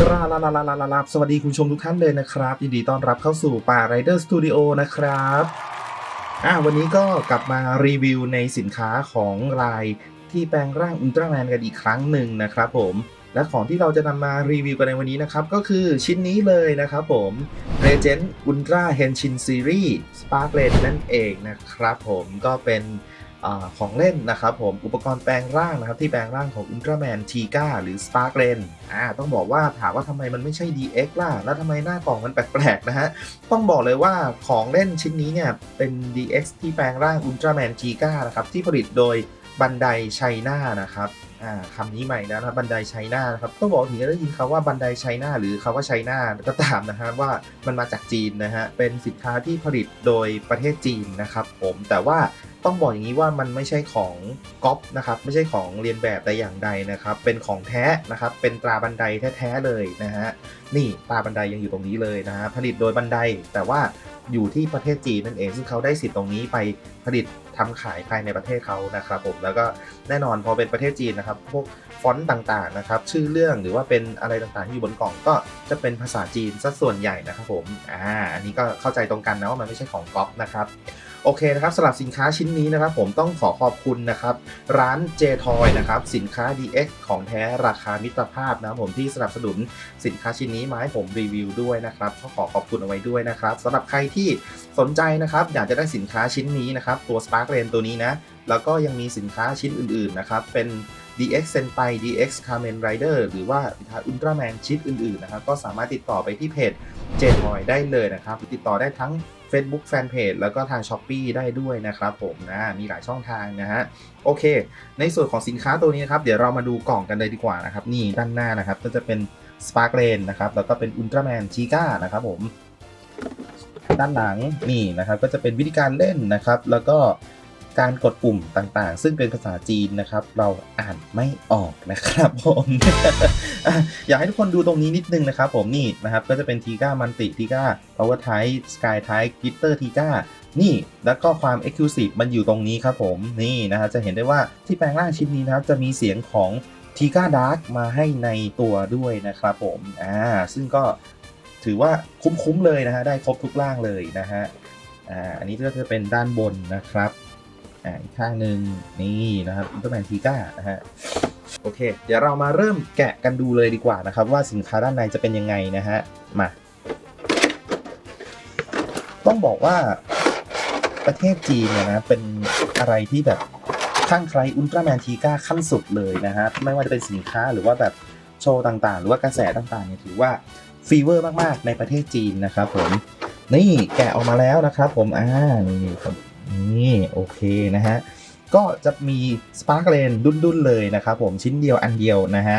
กราลาลาลาลาลาลาสวัสดีคุณชมทุกท่านเลยนะครับยินดีต้อนรับเข้าสู่ป่า Rider Studio นะครับอ่าวันนี้ก็กลับมารีวิวในสินค้าของรายที่แปลงร่างอุลตร้าแมนกันอีกครั้งหนึ่งนะครับผมและของที่เราจะนำมารีวิวกันในวันนี้นะครับ ก็คือชิ้นนี้เลยนะครับผม Regent Ultra Henshin Series Spark l a n นั่นเองนะครับผมก็เป็น อของเล่นนะครับผมอุปกรณ์แปลงร่างนะครับที่แปลงร่างของอุลตร้าแมนทีก้าหรือ Spark l e n อ่าต้องบอกว่าถามว่าทำไมมันไม่ใช่ DX ล่ะ แล้วทำไมหน้ากล่องมันแปลกๆนะฮะ ต้องบอกเลยว่าของเล่นชิ้นนี้เนี่ย เป็น DX ที่แปลงร่างอุลตร้าแมนทีก้านะครับที่ผลิตโดยบันไดไชน่านะครับคำนี้ใหม่นะครับบันไดไชน่านะครับต้องบอกถึงจะได้ยินคำว่าบันไดไชน่าหรือคำว่าไชน่าก็ตามนะฮะว่ามันมาจากจีนนะฮะเป็นสินค้าที่ผลิตโดยประเทศจีนนะครับผมแต่ว่า ต้องบอกอย่างนี้ว่ามันไม่ใช่ของก๊อปนะครับไม่ใช่ของเรียนแบบแต่อย่างใดนะครับ เป็นของแท้นะครับ เป็นตราบันไดแท้ๆเลยนะฮะนี่ตราบันไดยังอยู่ตรงนี้เลยนะฮะผลิตโดยบันไดแต่ว่าอยู่ที่ประเทศจีนนั่นเอง ซึ่งเขาได้สิทธิ์ตรงนี้ไปผลิตทำขายภายในประเทศเขานะครับผมแล้วก็แน่นอนพอเป็นประเทศจีนนะครับพวก ฟอนต์ต่างๆนะครับ ชื่อเรื่องหรือว่าเป็นอะไรต่างๆที่อยู่บนกล่องก็จะเป็นภาษาจีนซะส่วนใหญ่นะครับผมอ่าอันนี้ก็เข้าใจตรงกันนะว่ามันไม่ใช่ของก๊อปนะครับโอเคนะครับสำหรับสินค้าชิ้นนี้นะครับ ผมต้องขอขอบคุณนะครับ ร้าน j t o y นะครับ สินค้า DX ของแท้ราคามิตรภาพนะผมที่สนับสนุนสินค้าชิ้นนี้มาให้ผมรีวิวด้วยนะครับก็ขอขอบคุณเอาไว้ด้วยนะครับสำหรับใครที่สนใจนะครับ อยากจะได้สินค้าชิ้นนี้นะครับ ตัว Spark l a n ตัวนี้นะแล้วก็ยังมีสินค้าชิ้นอื่นๆนะครับเป็น DX Senpai DX Kamen Rider หรือว่าสินค้า Ultraman ชิ้นอื่นๆนะครับก็สามารถติดต่อไปที่เพจ j t o y ได้เลยนะครับติดต่อได้ทั้ง Facebook Fanpage แล้วก็ทาง s h อ p e e ได้ด้วยนะครับผมนะมีหลายช่องทางนะฮะโอเค ในส่วนของสินค้าตัวนี้นะครับ เดี๋ยวเรามาดูกล่องกันเลยดีกว่านะครับ นี่ด้านหน้านะครับ ก็จะเป็น Spark l a n นะครับ แล้วก็เป็น Ultraman Chica นะครับผม ด้านหลังนี่นะครับก็จะเป็นวิธีการเล่นนะครับ แล้วก็ การกดปุ่มต่างๆ ซึ่งเป็นภาษาจีนนะครับ เราอ่านไม่ออกนะครับผมอยากให้ทุกคนดูตรงนี้นิดนึงนะครับผมนี่นะครับก็จะเป็นทีก้ามันติทีก้า power type sky type glitter ทีก้านี่แล้วก็ความ exclusive มันอยู่ตรงนี้ครับผมนี่นะครับจะเห็นได้ว่าที่แปลงร่างชิ้นนี้นะครับจะมีเสียงของทีก้าดาร์กมาให้ในตัวด้วยนะครับผมอ่าซึ่งก็ถือว่าคุ้มๆเลยนะฮะได้ครบทุกร่างเลยนะฮะอ่าอันนี้ก็จะเป็นด้านบนนะครับ อ่าอีกข้างหนึ่งนี่นะครับอุลตร้าแมนทีก้านะฮะโอเค เดี๋ยวเรามาเริ่มแกะกันดูเลยดีกว่านะครับ ว่าสินค้าด้านในจะเป็นยังไงนะฮะมาต้องบอกว่าประเทศจีนเนี่ยนะเป็นอะไรที่แบบข้างใครอุลตร้าแมนทีก้าขั้นสุดเลยนะฮะไม่ว่าจะเป็นสินค้าหรือว่าแบบโชว์ต่างๆ หรือว่ากระแสต่างๆเนี่ยถือว่าฟีเวอร์มากๆในประเทศจีนนะครับผมนี่แกะออกมาแล้วนะครับผมอ่านี่ครับ นี่โอเคนะฮะ ก็จะมี Spark l a n ดุนๆเลยนะครับผมชิ้นเดียวอันเดียวนะฮะ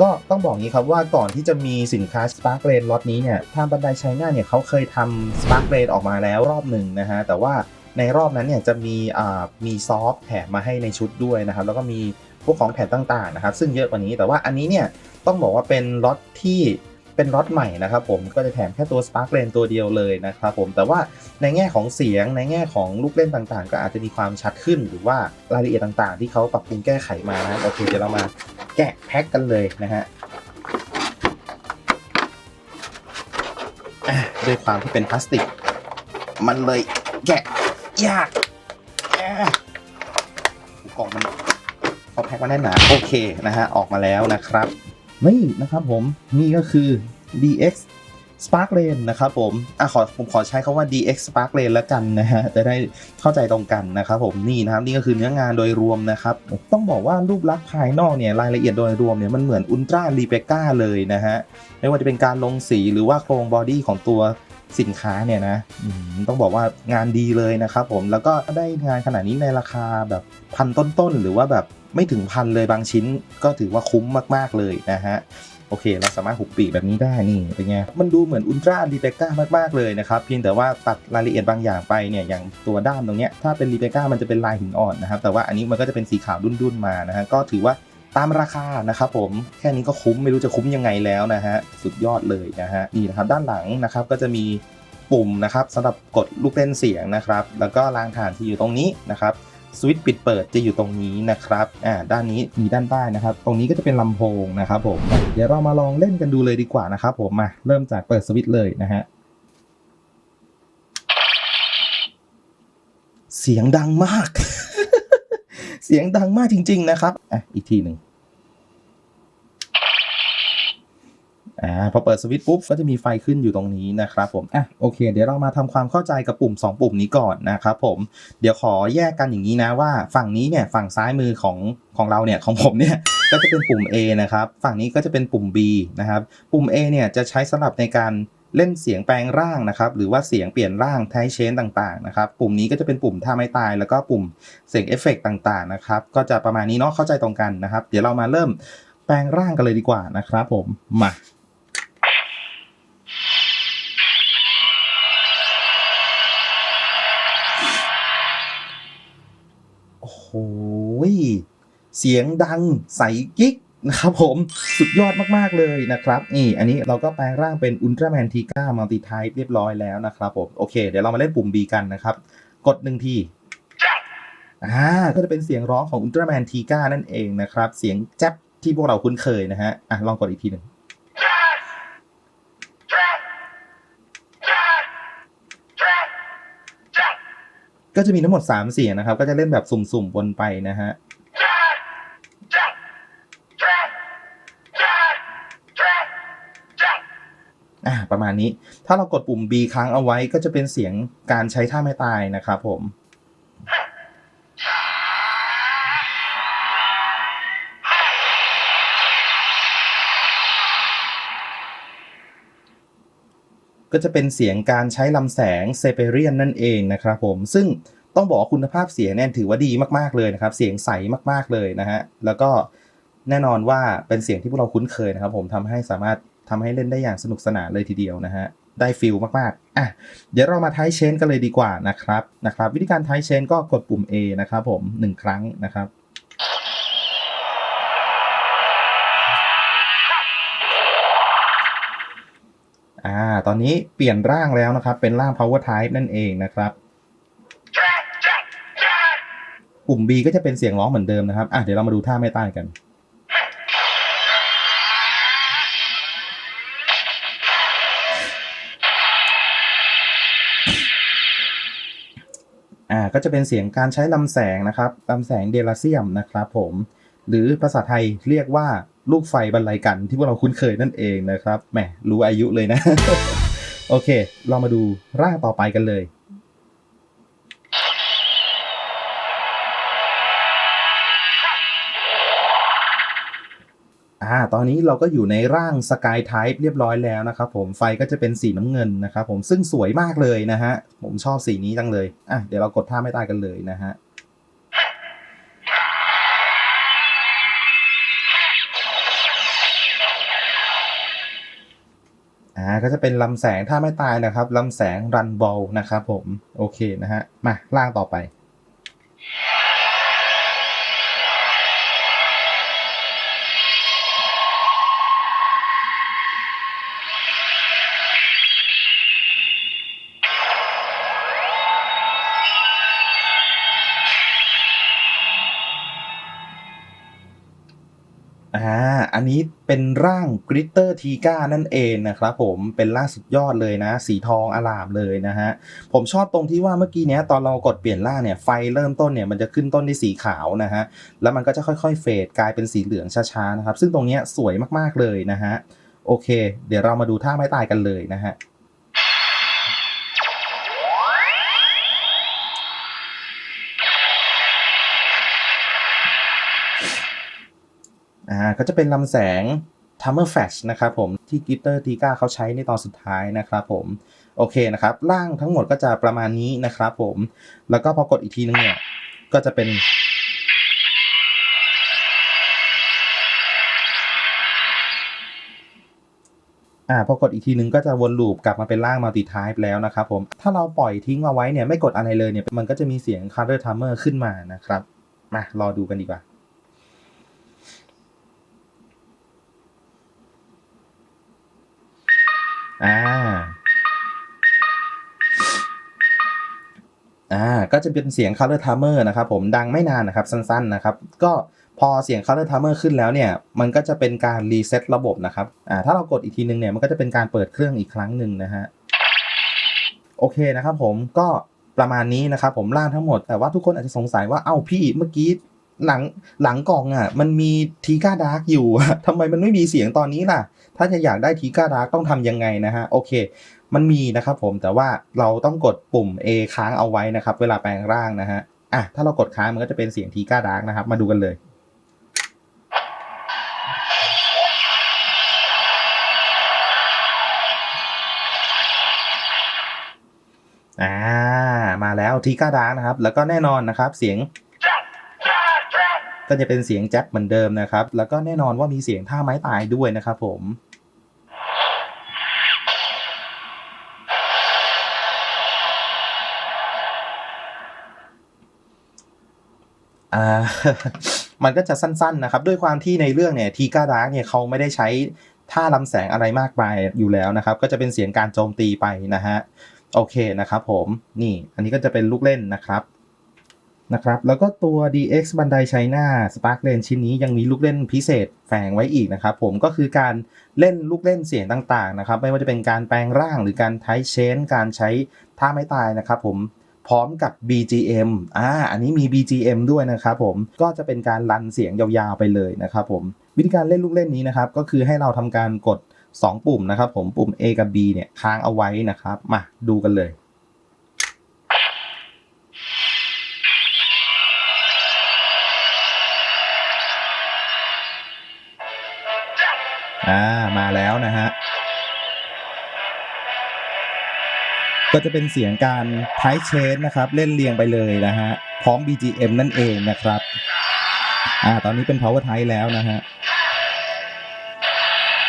ก็ต้องบอกงี้ครับว่าก่อนที่จะมีสินค้า Spark l a n ล็อตนี้เนี่ยทางบันไดไชน่าเนี่ยเขาเคยทำ Spark l a n ออกมาแล้วรอบหนึ่งนะฮะแต่ว่าในรอบนั้นเนี่ยจะมีอ่ามีซอฟต์แถมมาให้ในชุดด้วยนะครับแล้วก็มีพวกของแถมต่างๆนะครับซึ่งเยอะกว่านี้แต่ว่าอันนี้เนี่ยต้องบอกว่าเป็นล็อตที่ เป็นล็อตใหม่นะครับผมก็จะแถมแค่ตัว Spark l a n ตัวเดียวเลยนะครับผมแต่ว่าในแง่ของเสียงในแง่ของลูกเล่นต่างๆ ก็อาจจะมีความชัดขึ้น หรือว่ารายละเอียดต่างๆ ที่เขาปรับปรุงแก้ไขมานะโอเคเดี๋ยวเรามาแกะแพ็คกันเลยนะฮะด้วยความที่เป็นพลาสติก มันเลยแกะยากกล่องมันเขาแพ็คมาแน่นหนาโอเคนะฮะออกมาแล้วนะครับ นี่นะครับผมนี่ก็คือ DX Spark Lane นะครับผมอะขอผมขอใช้คาว่า DX Spark Lane แล้วกันนะฮะ จะได้เข้าใจตรงกันนะครับผมนี่นะครับนี่ก็คือเนื้องานโดยรวมนะครับ ต้องบอกว่ารูปลักษณ์ภายนอกเนี่ยรายละเอียดโดยรวมเนี่ยมันเหมือนอุลตร้ารีเบก้าเลยนะฮะ ไม่ว่าจะเป็นการลงสีหรือว่าโครงบอดี้ของตัว สินค้าเนี่ยนะต้องบอกว่างานดีเลยนะครับผมแล้วก็ได้งานขนาดนี้ในราคาแบบพันต้นๆ หรือว่าแบบไม่ถึงพันเลยบางชิ้นก็ถือว่าคุ้มมากๆเลยนะฮะโอเค เราสามารถหุบปีกแบบนี้ได้นี่เป็นไง มันดูเหมือนอุลตร้ารีเบก้ามากๆเลยนะครับ เพียงแต่ว่าตัดรายละเอียดบางอย่างไปเนี่ย อย่างตัวด้ามตรงเนี้ย ถ้าเป็นรีเบก้ามันจะเป็นลายหินอ่อนนะครับ แต่ว่าอันนี้มันก็จะเป็นสีขาวดุ้นๆมานะฮะ ก็ถือว่า ตามราคานะครับผมแค่นี้ก็คุ้มไม่รู้จะคุ้มยังไงแล้วนะฮะสุดยอดเลยนะฮะนี่นะครับด้านหลังนะครับก็จะมีปุ่มนะครับสำหรับกดลูกเล่นเสียงนะครับ แล้วก็รางฐานที่อยู่ตรงนี้นะครับสวิตช์ปิดเปิดจะอยู่ตรงนี้นะครับ อ่า ด้านนี้มีด้านใต้นะครับ ตรงนี้ก็จะเป็นลำโพงนะครับผม เดี๋ยวเรามาลองเล่นกันดูเลยดีกว่านะครับผม มา เริ่มจากเปิดสวิตช์เลยนะฮะ เสียงดังมาก เสียงดังมากจริง ๆ นะครับอะอีกทีหนึ่งอ่าพอเปิดสวิตช์ปุ๊บก็จะมีไฟขึ้นอยู่ตรงนี้นะครับผมอะโอเค เดี๋ยวเรามาทำความเข้าใจกับปุ่ม 2 ปุ่มนี้ก่อนนะครับผมเดี๋ยวขอแยกกันอย่างนี้นะว่าฝั่งนี้เนี่ยฝั่งซ้ายมือของของเราเนี่ยของผมเนี่ยก็จะเป็นปุ่ม A นะครับ ฝั่งนี้ก็จะเป็นปุ่ม B นะครับ ปุ่ม A เนี่ยจะใช้สำหรับในการ เล่นเสียงแปลงร่างนะครับ หรือว่าเสียงเปลี่ยนร่างไทเชนต่างๆนะครับ ปุ่มนี้ก็จะเป็นปุ่มท่าไม้ตาย แล้วก็ปุ่มเสียงเอฟเฟกต์ต่างๆนะครับ ก็จะประมาณนี้เนาะเข้าใจตรงกันนะครับ เดี๋ยวเรามาเริ่มแปลงร่างกันเลยดีกว่านะครับ ผมมาโอ้โหเสียงดังใสกิ๊ก นะครับผมสุดยอดมาก ๆ เลยนะครับนี่อันนี้เราก็แปลงร่างเป็นอุลตร้าแมนทีก้ามัลติไทป์เรียบร้อยแล้วนะครับผมโอเค เดี๋ยวเรามาเล่นปุ่ม B กันนะครับ กดหนึ่งทีอ่าก็จะเป็นเสียงร้องของอุลตร้าแมนทีก้านั่นเองนะครับ เสียงแจ๊บที่พวกเราคุ้นเคยนะฮะอะลองกดอีกทีหนึ่งก็จะมีทั้งหมด 3 เสียงนะครับ ก็จะเล่นแบบสุ่มๆวนไปนะฮะ อ่า ประมาณนี้ ถ้าเรากดปุ่ม B ค้างเอาไว้ก็จะเป็นเสียงการใช้ท่าไม่ตายนะครับผมก็จะเป็นเสียงการใช้ลำแสงเซเปเรียนนั่นเองนะครับผม ซึ่งต้องบอกคุณภาพเสียงเนี่ยถือว่าดีมากๆเลยนะครับ เสียงใสมากๆเลยนะฮะ แล้วก็แน่นอนว่าเป็นเสียงที่พวกเราคุ้นเคยนะครับผมทำให้สามารถ ทำให้เล่นได้อย่างสนุกสนานเลยทีเดียวนะฮะได้ฟิลมากๆ อะ เดี๋ยวเรามาไทเชนกันเลยดีกว่านะครับ นะครับ วิธีการไทเชนก็กดปุ่ม A นะครับผม 1 ครั้งนะครับ อ่า ตอนนี้เปลี่ยนร่างแล้วนะครับ เป็นร่าง power type นั่นเองนะครับ ปุ่ม B ก็จะเป็นเสียงร้องเหมือนเดิมนะครับ อะ เดี๋ยวเรามาดูท่าไม่ต้กัน อ่าก็จะเป็นเสียงการใช้ลำแสงนะครับลำแสงเดลาเซียมนะครับผมหรือภาษาไทยเรียกว่าลูกไฟบรรลัยกันที่พวกเราคุ้นเคยนั่นเองนะครับแหมรู้อายุเลยนะ โอเค เรามาดูร่างต่อไปกันเลย อ่าตอนนี้เราก็อยู่ในร่างสกายไทป์เรียบร้อยแล้วนะครับผมไฟก็จะเป็นสีน้ำเงินนะครับผมซึ่งสวยมากเลยนะฮะ ผมชอบสีนี้จังเลยอะเดี๋ยวเรากดท่าไม่ตายกันเลยนะฮะอ่าก็จะเป็นลำแสงถ้าไม่ตายนะครับลำแสงรันบอลนะครับผม โอเคนะฮะ มาล่างต่อไป อ่า อันนี้เป็นร่างกริตเตอร์ทีก้านั่นเองนะครับผมเป็นร่างสุดยอดเลยนะ สีทองอลามเลยนะฮะ ผมชอบตรงที่ว่าเมื่อกี้เนี้ยตอนเรากดเปลี่ยนร่างเนี่ยไฟเริ่มต้นเนี่ยมันจะขึ้นต้นที่สีขาวนะฮะ แล้วมันก็จะค่อยๆเฟดกลายเป็นสีเหลืองช้าๆนะครับ ซึ่งตรงเนี้ยสวยมากๆเลยนะฮะ โอเค เดี๋ยวเรามาดูท่าไม้ตายกันเลยนะฮะ อ่าก็จะเป็นลำแสง t u m m e r Flash นะครับผมที่กิตเตอร์ทีก้าเขาใช้ในตอนสุดท้ายนะครับผมโอเคนะครับร่างทั้งหมดก็จะประมาณนี้นะครับผม แล้วก็พอกดอีกทีนึงเนี่ย ก็จะเป็นอ่าพอกดอีกทีนึงก็จะวนลูปกลับมาเป็นร่างมัลติ type แล้วนะครับผม ถ้าเราปล่อยทิ้งเอาไว้เนี่ย ไม่กดอะไรเลยเนี่ย มันก็จะมีเสียง color timer ขึ้นมานะครับ มารอดูกันดีกว่า อ่า อ่า ก็จะเป็นเสียง color timer นะครับผมดังไม่นานนะครับ สั้นๆนะครับ ก็พอเสียง color timer ขึ้นแล้วเนี่ย มันก็จะเป็นการรีเซ็ตระบบนะครับ อ่า ถ้าเรากดอีกทีนึงเนี่ย มันก็จะเป็นการเปิดเครื่องอีกครั้งหนึ่งนะฮะ โอเคนะครับผม ก็ประมาณนี้นะครับผมล่างทั้งหมด แต่ว่าทุกคนอาจจะสงสัยว่า เอ้าพี่เมื่อกี้ หลังหลังกล่องอะ มันมีทีก้าดาร์กอยู่อะทำไมมันไม่มีเสียงตอนนี้ล่ะ ถ้าจะอยากได้ทีก้าดาร์กต้องทำยังไงนะฮะ โอเค มันมีนะครับผมแต่ว่าเราต้องกดปุ่ม A ค้างเอาไว้นะครับ เวลาแปลงร่างนะฮะอะถ้าเรากดค้างมันก็จะเป็นเสียงทีก้าดาร์กนะครับ มาดูกันเลยอ่ามาแล้วทีก้าดาร์กนะครับ แล้วก็แน่นอนนะครับ เสียง ก็จะเป็นเสียงแจ็คเหมือนเดิมนะครับ แล้วก็แน่นอนว่ามีเสียงท่าไม้ตายด้วยนะครับผมอ่ามันก็จะสั้นๆนะครับ ด้วยความที่ในเรื่องเนี่ยทีก้าดาร์กเนี่ยเขาไม่ได้ใช้ท่าลำแสงอะไรมากมายอยู่แล้วนะครับ ก็จะเป็นเสียงการโจมตีไปนะฮะ โอเคนะครับผม นี่ อันนี้ก็จะเป็นลูกเล่นนะครับ นะครับ แล้วก็ตัว DX บันไดไชน่า Spark Lane ชิ้นนี้ยังมีลูกเล่นพิเศษแฝงไว้อีกนะครับ ผมก็คือการเล่นลูกเล่นเสียงต่างๆนะครับ ไม่ว่าจะเป็นการแปลงร่างหรือการใช้เชน การใช้ท่าไม้ตายนะครับผมพร้อมกับ BGM อ่า อันนี้มี BGM ด้วยนะครับผม ก็จะเป็นการรันเสียงยาวๆไปเลยนะครับผม วิธีการเล่นลูกเล่นนี้นะครับ ก็คือให้เราทำการกด 2 ปุ่มนะครับผม ปุ่ม A กับ B เนี่ยค้างเอาไว้นะครับ มาดูกันเลย นะฮะก็จะเป็นเสียงการไทเชนนะครับ เล่นเรียงไปเลยนะฮะพร้อม BGM นั่นเองนะครับอ่าตอนนี้เป็น power type แล้วนะฮะ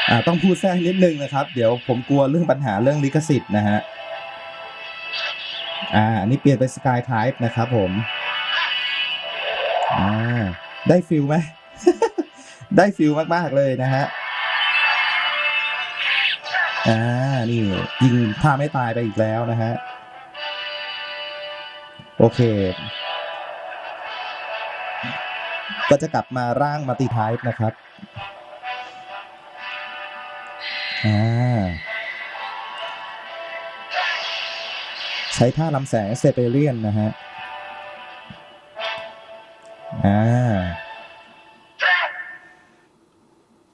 อ่าต้องพูดแทรกนิดนึงนะครับ เดี๋ยวผมกลัวเรื่องปัญหาเรื่องลิขสิทธิ์นะฮะอ่าอันนี้เปลี่ยนเป็น sky type นะครับผมอ่าได้ฟิลไหม ได้ฟิลมาก ๆ เลยนะฮะ อ่านี่ยิงท่าไม่ตายไปอีกแล้วนะฮะ โอเค ก็จะกลับมาร่างมัลติไทป์นะครับ อ่า ใช้ท่าลำแสงเซเปเรียนนะฮะ อ่า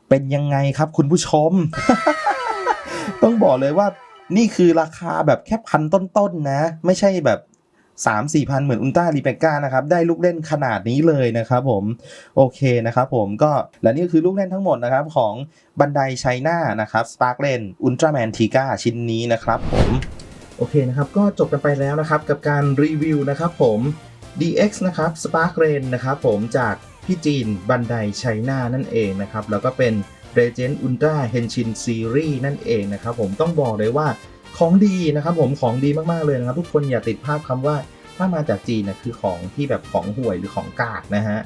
เป็นยังไงครับคุณผู้ชม ต้องบอกเลยว่านี่คือราคาแบบแค่พันต้นๆนะไม่ใช่แบบ3 4พันเหมือนอุลตร้ารีเบก้านะครับ ได้ลูกเล่นขนาดนี้เลยนะครับผม โอเคนะครับผมก็และนี่ก็คือลูกเล่นทั้งหมดนะครับ ของบันไดไชน่านะครับสปาร์ l เลนอุลตร้าแมนทีก้าชิ้นนี้นะครับผมโอเคนะครับ ก็จบกันไปแล้วนะครับกับการรีวิวนะครับผม DX นะครับ Spark Rain นะครับผมจากพี่จีนบันไดไชน่านั่นเองนะครับ แล้วก็เป็น Regent Ultra Henshin Series นั่นเองนะครับผมต้องบอกเลยว่าของดีนะครับผมของดีมากๆเลยนะครับ ทุกคนอย่าติดภาพคำว่าถ้ามาจากจีนนะคือของที่แบบของห่วยหรือของกากนะฮะ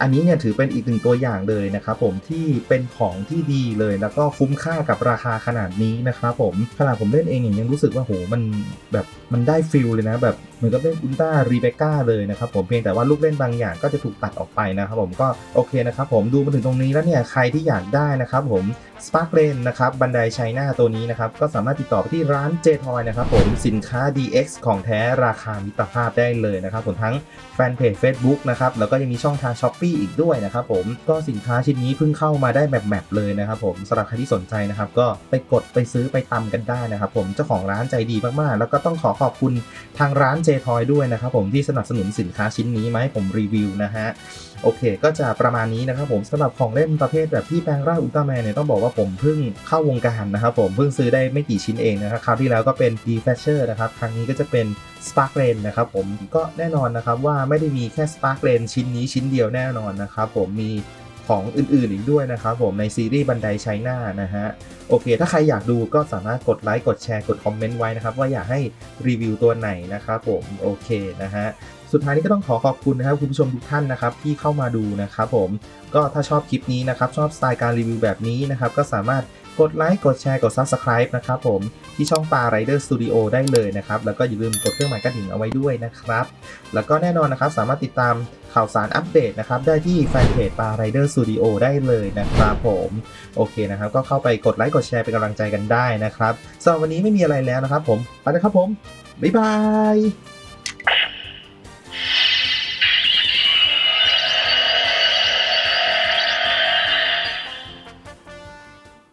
อันนี้เนี่ยถือเป็นอีกหนึ่งตัวอย่างเลยนะครับผมที่เป็นของที่ดีเลยแล้วก็คุ้มค่ากับราคาขนาดนี้นะครับผมขนาดผมเล่นเองยังรู้สึกว่าโหมันแบบ มันได้ฟิลเลยนะแบบเหมือนกับเล่นอุลตร้ารีเบก้าเลยนะครับผมเพียงแต่ว่าลูกเล่นบางอย่างก็จะถูกตัดออกไปนะครับผมก็โอเคนะครับผมดูมาถึงตรงนี้แล้วเนี่ยใครที่อยากได้นะครับผม Spark l a n นนะครับบันไดไชน่าตัวนี้นะครับก็สามารถติดต่อไปที่ร้าน j t o y นะครับผมสินค้า DX ของแท้ราคามิตรภาพได้เลยนะครับผมทั้งแฟนเพจ Facebook นะครับแล้วก็ยังมีช่องทาง s h อ p e e อีกด้วยนะครับผมก็สินค้าชิ้นนี้เพิ่งเข้ามาได้แบบแมปเลยนะครับผมสำหรับใครที่สนใจนะครับก็ไปกดไปซื้อไปตำกันได้นะครับผมเจ้าของร้านใจดีมากๆ แล้วก็ต้องขอขอบคุณทางร้าน j t o y ด้วยนะครับผมที่สนับสนุนสินค้าชิ้นนี้มาให้ผมรีวิวนะฮะโอเค ก็จะประมาณนี้นะครับผมสำหรับของเล่นประเภทแบบที่แปลงร่างอุลตร้าแมนเนี่ยต้องบอกว่าผมเพิ่งเข้าวงการนะครับผมเพิ่งซื้อได้ไม่กี่ชิ้นเองนะครับคราวที่แล้วก็เป็น d f a s h e r นะครับครั้งนี้ก็จะเป็น Spark l a n นะครับผมก็แน่นอนนะครับว่าไม่ได้มีแค่ Spark l a n ชิ้นนี้ชิ้นเดียวแน่นอนนะครับผมมี ของอื่นๆอีกด้วยนะครับผมในซีรีส์บันไดไชน่านะฮะโอเค ถ้าใครอยากดูก็สามารถกดไลค์กดแชร์กดคอมเมนต์ไว้นะครับ ว่าอยากให้รีวิวตัวไหนนะครับผมโอเคนะฮะสุดท้ายนี้ก็ต้องขอขอบคุณนะครับคุณผู้ชมทุกท่านนะครับที่เข้ามาดูนะครับผมก็ถ้าชอบคลิปนี้นะครับชอบสไตล์การรีวิวแบบนี้นะครับก็สามารถ กดไลค์กดแชร์กด Subscribe นะครับผมที่ช่องปา Rider Studio ได้เลยนะครับ แล้วก็อย่าลืมกดเครื่องหมายกระดิ่งเอาไว้ด้วยนะครับ แล้วก็แน่นอนนะครับสามารถติดตามข่าวสารอัปเดตนะครับ ได้ที่แฟนเพจปา Rider Studio ได้เลยนะครับผมโอเคนะครับ ก็เข้าไปกดไลค์กดแชร์เป็นกำลังใจกันได้นะครับสำหรับวันนี้ไม่มีอะไรแล้วนะครับผมไปแล้วครับผมบ๊ายบาย